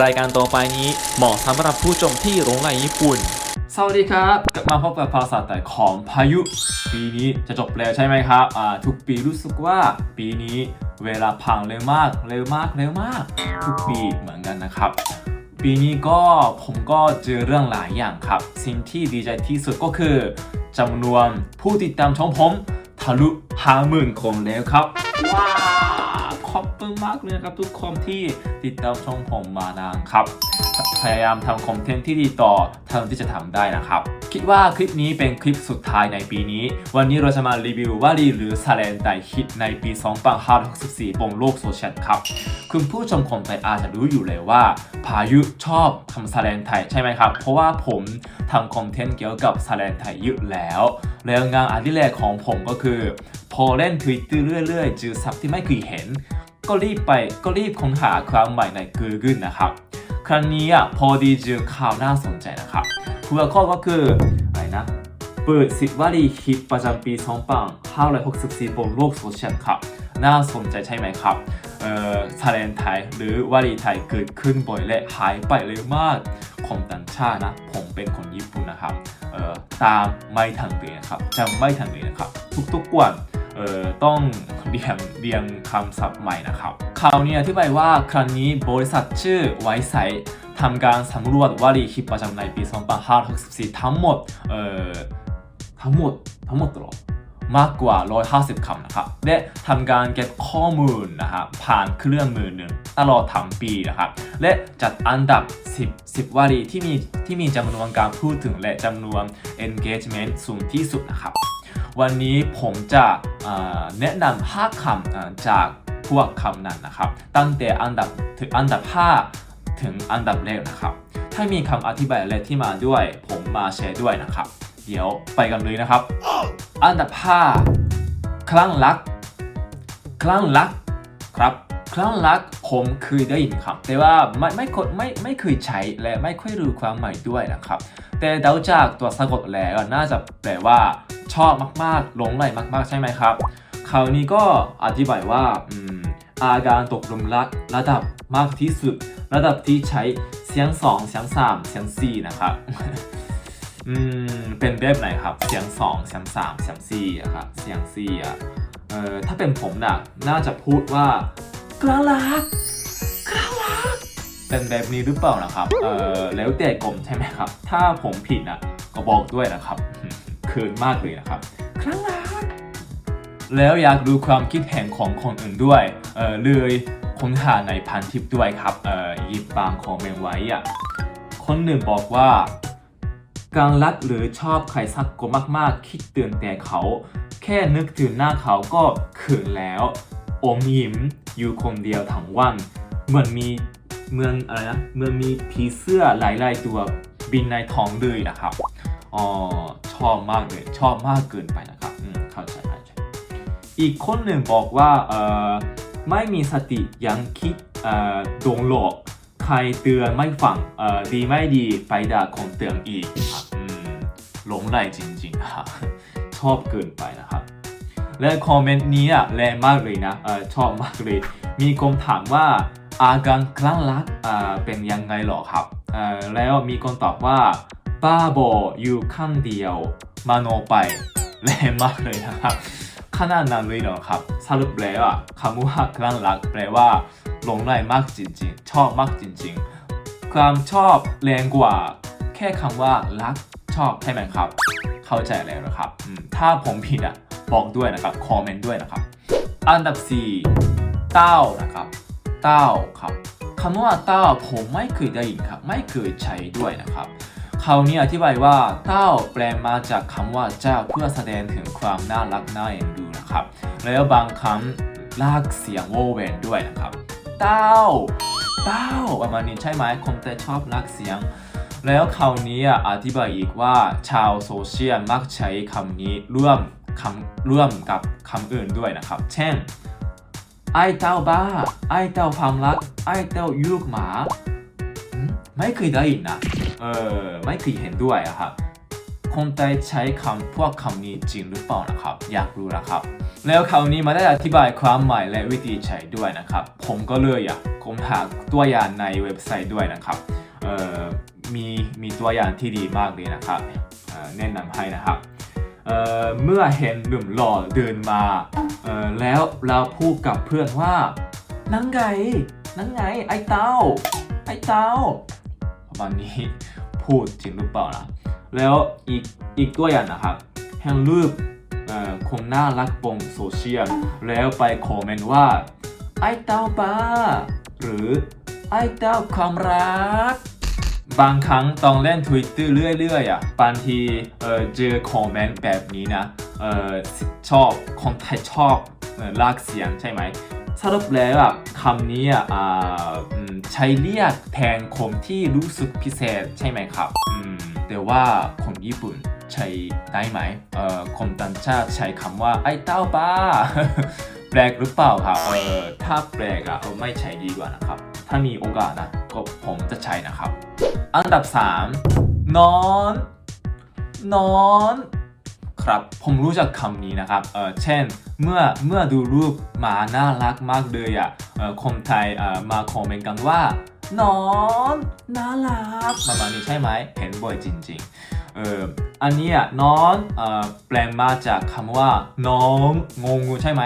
รายการต่อไปนี้เหมาะสำหรับผู้ชมที่หลงไหลญี่ปุ่น สวัสดีครับ กลับมาพบกับภาษาไต้ของพายุ ปีนี้จะจบแล้วใช่ไหมครับอ่าทุกปีรู้สึกว่าปีนี้เวลาผ่านเร็วมากเร็วมากเร็วมาก ทุกปีเหมือนกันนะครับ ปีนี้ก็ผมก็เจอเรื่องหลายอย่างครับ สิ่งที่ดีใจที่สุดก็คือจำนวนผู้ติดตามช่องผมทะลุห้าหมื่นคนแล้วครับว้าวขอบคุณมากเลยนะครับทุกคนที่ ติดตามช่องผมมานานครับ พยายามทำคอนเทนต์ที่ดีต่อเท่าที่จะทำได้นะครับ คิดว่าคลิปนี้เป็นคลิปสุดท้ายในปีนี้ วันนี้เราจะมารีวิววลีหรือสแลนไดฮิตในปี 2564บนโลกโซเชียลครับ คุณผู้ชมคนไทยอาจจะรู้อยู่เลยว่า พายุชอบคำแสดงไทยใช่ไหมครับ เพราะว่าผมทำคอนเทนต์เกี่ยวกับแสดงไทยเยอะแล้วแล้วงานอดิเรกของผมก็คือ พอเล่นทวิตเตอเรื่อยๆเจอศัพท์ที่ไม่เคยเห็น ก็รีบไปก็รีบค้นหาความใหม่ใน Google นะครับ ครั้งนี้อะพอดีเจอข่าวน่าสนใจนะครับหัวข้อก็คืออะไรนะเปิดสิบวลีฮิตประจำปี2564บนโลกโซเชียลครับ น่าสนใจใช่ไหมครับเอ่อแสดงไทยหรือวลีไทยเกิดขึ้นบ่อยและหายไปเร็วมากของต่างชาตินะ ผมเป็นคนญี่ปุ่นนะครับเอ่อตามไม่ทันเลยนะครับจำไม่ทันเลยนะครับ ทุกๆวันเอ่อต้อง เรียนเรียนคำศัพท์ใหม่นะครับข่าวนี้อธิบายว่าครั้งนี้บริษัทชื่อไวไซทำการสำรวจวลีฮิตประจำในปี 2564 ทั้งหมด เอ่อ ทั้งหมด ทั้งหมดหรอมากกว่า 150 คำนะครับ และทำการเก็บข้อมูลนะครับผ่านเครื่องมือหนึ่งตลอดทั้งปีนะครับ และจัดอันดับ 10 10วลีที่มีที่มีจำนวนการพูดถึงและจำนวน engagement สูงที่สุดนะครับ วันนี้ผมจะแนะนำ5คำจากพวกคำนั้นนะครับ ตั้งแต่อันดับถึงอันดับ 5 ถึงอันดับแรกนะครับ ถ้ามีคำอธิบายอะไรที่มาด้วย ผมมาแชร์ด้วยนะครับ เดี๋ยวไปกันเลยนะครับ อันดับ 5 คลั่งรัก คลั่งรักครับคลั่งรักผมเคยได้ยินครับแต่ว่าไม่ไม่เคยไม่ไม่เคยใช้และไม่ค่อยรู้ความหมายด้วยนะครับ แต่เดาจากตัวสะกดแล้วน่าจะแปลว่า ชอบมากๆหลงไหลมากๆใช่ไหมครับคราวนี้ก็อธิบายว่าอืมอาการตกหลุมรักระดับมากที่สุด ระดับที่ใช้เสียงสองเสียงสามเสียงสี่นะครับอืมเป็นแบบไหนครับ เสียงสองเสียงสามเสียงสี่อะครับเสียงสี่อะเอ่อถ้าเป็นผมน่ะน่าจะพูดว่ากระลักกระลัก เป็นแบบนี้หรือเปล่านะครับ เออแล้วแต่กลมใช่ไหมครับ ถ้าผมผิดอะก็บอกด้วยนะครับเขินมากเลยนะครับ ครั้งรักแล้วอยากรู้ความคิดเห็นของคนอื่นด้วย เออเลยค้นหาในพันทิปด้วยครับ เออหยิบบางคอมเมนต์ไว้อะ คนหนึ่งบอกว่าการรักหรือชอบใครสักคนมากๆ คิดเตือนแต่เขา แค่นึกถึงหน้าเขาก็เขินแล้ว อมยิ้มอยู่คนเดียวทั้งวัน เหมือนมี เมือนอะไรนะเมือนมีผีเสื้อหลายๆตัวบินในท้องเลยนะครับอ๋อชอบมากเลยชอบมากเกินไปนะครับอืมเข้าใจเข้าใจอีกคนหนึ่งบอกว่าเอ่อไม่มีสติยังคิดเอ่อโดนหลอกใครเตือนไม่ฟังเอ่อดีไม่ดีไปด่าคนเตือนอีกครับอืมหลงไหลจริงๆครับชอบเกินไปนะครับและคอมเมนต์นี้อะแรงมากเลยนะเออชอบมากเลย มีคนถามว่า อาการคลั่งรักเป็นยังไงหรอครับ แล้วมีคนตอบว่าบ้าบออยู่ข้างเดียวมาโนไปแรงมากเลยนะครับขนาดนั้นเลยเหรอครับ สรุปแล้วอะคำว่าคลั่งรักแปลว่าหลงไหลมากจริง ๆ ชอบมากจริง ๆ ความชอบแรงกว่า แค่คำว่ารักชอบใช่ไหมครับ เข้าใจแล้วนะครับ ถ้าผมผิดอะบอกด้วยนะครับ คอมเมนต์ด้วยนะครับ อันดับ 4 เต้านะครับ เต้าครับคำว่าเต้าผมไม่เคยได้ยินครับ ไม่เคยใช้ด้วยนะครับคราวนี้อธิบายว่าเต้าแปลมาจากคำว่าเจ้าเพื่อแสดงถึงความน่ารักน่าเอ็นดูนะครับ แล้วบางคำลากเสียงโวเวนด้วยนะครับ เต้า เต้าประมาณนี้ใช่ไหมคนแต่ชอบลากเสียง แล้วคราวนี้อะอธิบายอีกว่าชาวโซเชียลมักใช้คำนี้ร่วมคำร่วมกับคำอื่นด้วยนะครับ เช่น ไอเต้าบ้า ไอเต้าความรัก ไอเต้ายูกหมา ไม่เคยได้ยินนะ เออ ไม่เคยเห็นด้วยอะครับ คนไทยใช้คำพวกคำนี้จริงหรือเปล่านะครับ อยากรู้นะครับ แล้วคราวนี้มาได้อธิบายความหมายและวิธีใช้ด้วยนะครับ ผมก็เลยอยากค้นหาตัวอย่างในเว็บไซต์ด้วยนะครับ เออมีมีตัวอย่างที่ดีมากเลยนะครับอ่อแนะนำให้นะครับ เมื่อเห็นหนุ่มหล่อเดินมา แล้วเราพูดกับเพื่อนว่านังไงนังไงไอ้เต้า ไอ้เต้าประมาณนี้พูดจริงหรือเปล่านะแล้วอีกอีกตัวอย่างนะครับเห็นรูปคนน่ารักบนโซเชียลแล้วไปคอมเมนต์ว่าไอ้เต้าบ้าหรือไอ้เต้าความรัก บางครั้งต้องเล่น Twitter เรื่อยๆอะบางทีเออเจอคอมเมนต์แบบนี้นะเออชอบคนไทยชอบลากเสียงใช่ไหมสรุปแล้วอะคำนี้อะอ่าใช้เรียกแทนคนที่รู้สึกพิเศษใช่ไหมครับอืมแต่ว่าคนญี่ปุ่นใช้ได้ไหมเอ่อคนต่างชาติใช้คำว่าไอ้เต้าบ้าแปลกหรือเปล่าครับเออถ้าแปลกอะไม่ใช้ดีกว่านะครับ ถ้ามีโอกาสนะก็ผมจะใช้นะครับ อันดับ 3 นอน นอน ครับ ผมรู้จักคำนี้นะครับ เออเช่น เมื่อ เมื่อดูรูปหมาน่ารักมากเลยอะเออคนไทยเออมาคอมเมนต์กันว่า นอน น่ารักประมาณนี้ใช่ไหมเห็นบ่อยจริง ๆ เอออันนี้อะนอนเอ่อแปลงมาจากคำว่า น้องงงงูใช่ไหม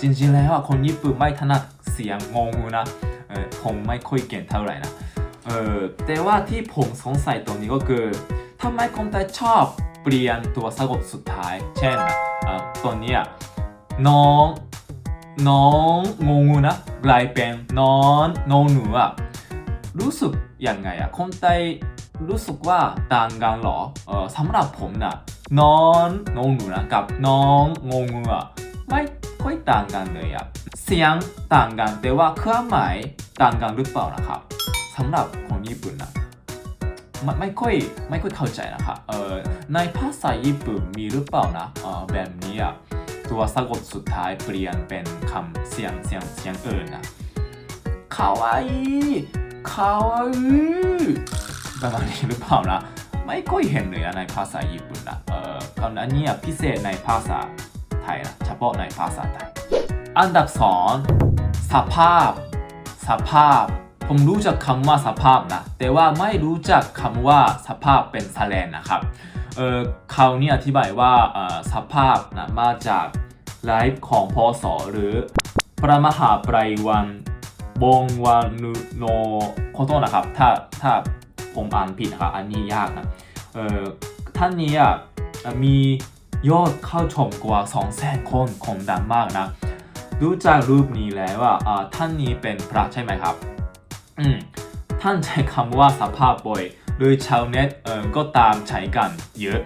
จริงๆ แล้วคนญี่ปุ่นไม่ถนัดเสียงงงงูนะ เออผมไม่ค่อยเก่งเท่าไหร่นะ เออแต่ว่าที่ผมสงสัยตรงนี้ก็คือทำไมคนไทยชอบเปลี่ยนตัวสะกดสุดท้าย เช่นอะอะตัวนี้น้องน้องงงงูนะกลายเป็นน้อนน้องหนูอะรู้สึกยังไงอะคนไทยรู้สึกว่าต่างกันหรอเออสำหรับผมนะน้อนน้องหนูนะกับน้องงงงูอะไม่ค่อยต่างกันเลยอะเสียงต่างกันแต่ว่าเครื่องหมายต่างกันหรือเปล่านะครับ สำหรับคนญี่ปุ่นนะไม่ไม่ค่อยไม่ค่อยเข้าใจนะครับเออในภาษาญี่ปุ่นมีหรือเปล่านะเออแบบนี้อะตัวสะกดสุดท้ายเปลี่ยนเป็นคำเสียงเสียงเสียงอื่นนะคาวาอิคาวาอิประมาณนี้หรือเปล่านะไม่ค่อยเห็นเลยอะในภาษาญี่ปุ่นนะเออคำนั้นเนี่ยพิเศษในภาษาไทยนะเฉพาะในภาษาไทย อันดับสองสภาพ สภาพ ผมรู้จักคำว่าสภาพนะ แต่ว่าไม่รู้จักคำว่าสภาพเป็นสแลนนะครับ เออเขาวนี่อธิบายว่าอ่อสภาพนะมาจากไลฟ์ของพศหรือพระมหาไพรวันบงวานุโนขอโทษนะครับ ถ้าถ้าผมอ่านผิดนะครับ อันนี้ยากนะ เออท่านนี้อะมียอดเข้าชมกว่า 200,000คนคนดังมากนะดูจากรูปนี้แล้วว่าอ่าท่านนี้เป็นพระใช่ไหมครับ อืมท่านใช้คำว่าสภาพบ่อยโดยชาวเน็ตเออก็ตามใช้กันเยอะ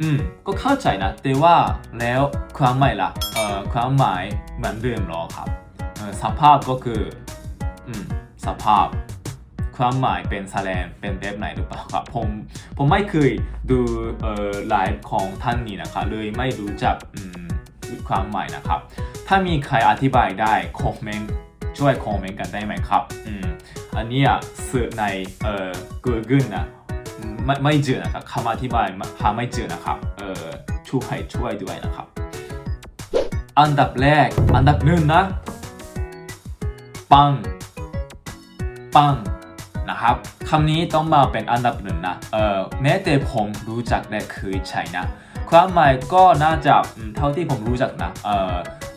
อืม ก็เข้าใจนะ แต่ว่าแล้วความหมายล่ะเอ่อความหมายเหมือนเดิมหรอครับเออสภาพก็คือ อืม สภาพ ความหมายเป็นแสลงเป็นแบบไหนหรือเปล่าครับ ผม ผมไม่เคยดูเอ่อไลฟ์ของท่านนี้นะครับเลยไม่รู้จักอืมความหมายนะครับ ถ้ามีใครอธิบายได้คอมเมนต์ช่วยคอมเมนต์กันได้ไหมครับ อืม อันนี้อะสื่อในเอ่อ Google นะไม่ไม่เจอนะครับคำอธิบายหาไม่เจอนะครับเอ่อช่วยช่วยด้วยนะครับ อันดับแรก อันดับหนึ่งนะ ปัง ปังนะครับคำนี้ต้องมาเป็นอันดับหนึ่งนะเออแม้แต่ผมรู้จักและเคยใช้นะ ความหมายก็น่าจะเท่าที่ผมรู้จักนะเออ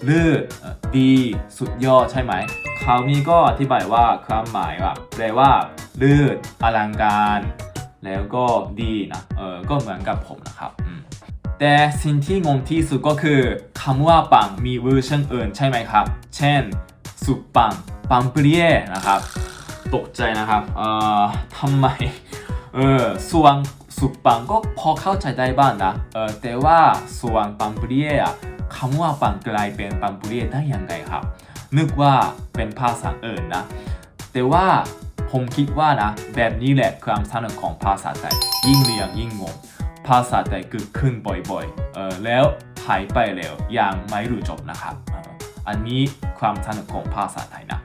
ลือดีสุดยอดใช่ไหมคราวนี้ก็อธิบายว่าความหมายว่าแปลว่าลื่นอลังการ แล้วก็ดีนะเออก็เหมือนกับผมนะครับแต่สิ่งที่งงที่สุดก็คือคำว่าปังมีเวอร์ชันอื่นใช่ไหมครับ เช่น สุดปังปังเปรี้ยนะครับ ตกใจนะครับเอ่อทำไมเออส่วนสุดปังก็พอเข้าใจได้บ้างนะเออแต่ว่าส่วนปังเปรี้ยอะ คำว่าปังกลายเป็นปังเรียได้ยังไงครับ นึกว่าเป็นภาษาอื่นนะ แต่ว่าผมคิดว่านะ แบบนี้แหละความสนุกของภาษาไทยยิ่งเรียนยิ่งงงภาษาไทยเกิดขึ้นบ่อยๆเออแล้วหายไปแล้วอยังไม่รู้จบนะครับอออันนี้ความสนุกของภาษาไทยนะ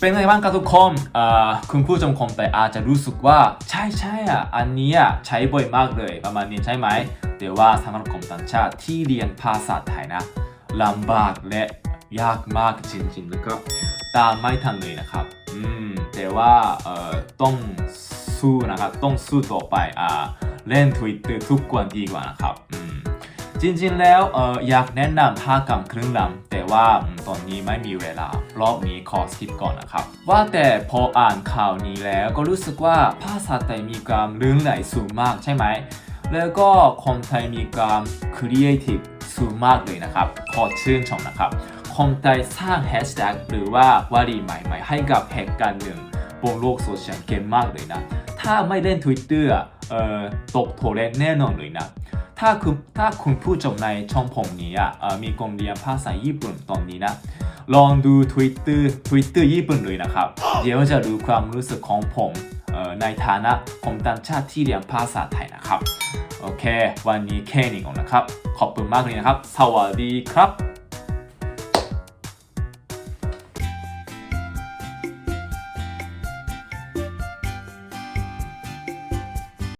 เป็นไงบ้างครับทุกคนเอ่อคุณผู้ชมคนแต่อาจจะรู้สึกว่าใช่ใช่อะอันนี้ใช้บ่อยมากเลยประมาณนี้ใช่ไหม แต่ว่าสำหรับคนต่างชาติที่เรียนภาษาไทยนะลำบากและยากมากจริงๆ แล้วก็ตามไม่ทันเลยนะครับ อืม แต่ว่าเอ่อต้องสู้นะครับ ต้องสู้ต่อไป อ่า เล่น Twitter ทุกวันดีกว่านะครับ อืม จริงๆ แล้วเอออยากแนะนำภากรรมครึ่งลำแต่ว่าตอนนี้ไม่มีเวลา รอบนี้ขอสกิปก่อนนะครับ ว่าแต่พออ่านข่าวนี้แล้วก็รู้สึกว่าภาษาไทยมีความลื่นไหลสูงมากใช่ไหม แล้วก็คนไทยมีความครีเอทีฟสูงมากเลยนะครับ ขอชื่นชมนะครับ คนไทยสร้างแฮชแท็กหรือว่าวลีใหม่ๆ ให้กับเหตุการณ์หนึ่งบนโลกโซเชียลเกมมากเลยนะ ถ้าไม่เล่น Twitter อะเอ่อตกโทเล่นแน่นอนเลยนะ ถ้าคุณถ้าคุณผู้ชมในช่องผมนี้อะมีกลมเรียนภาษาญี่ปุ่นตอนนี้นะ ลองดู Twitter Twitter ญี่ปุ่นเลยนะครับ เดี๋ยวจะรู้ความรู้สึกของผม ในฐานะของต่างชาติที่เรียนภาษาไทยนะครับ โอเค วันนี้แค่นี้ก่อนนะครับ ขอบคุณมากเลยนะครับ สวัสดีครับ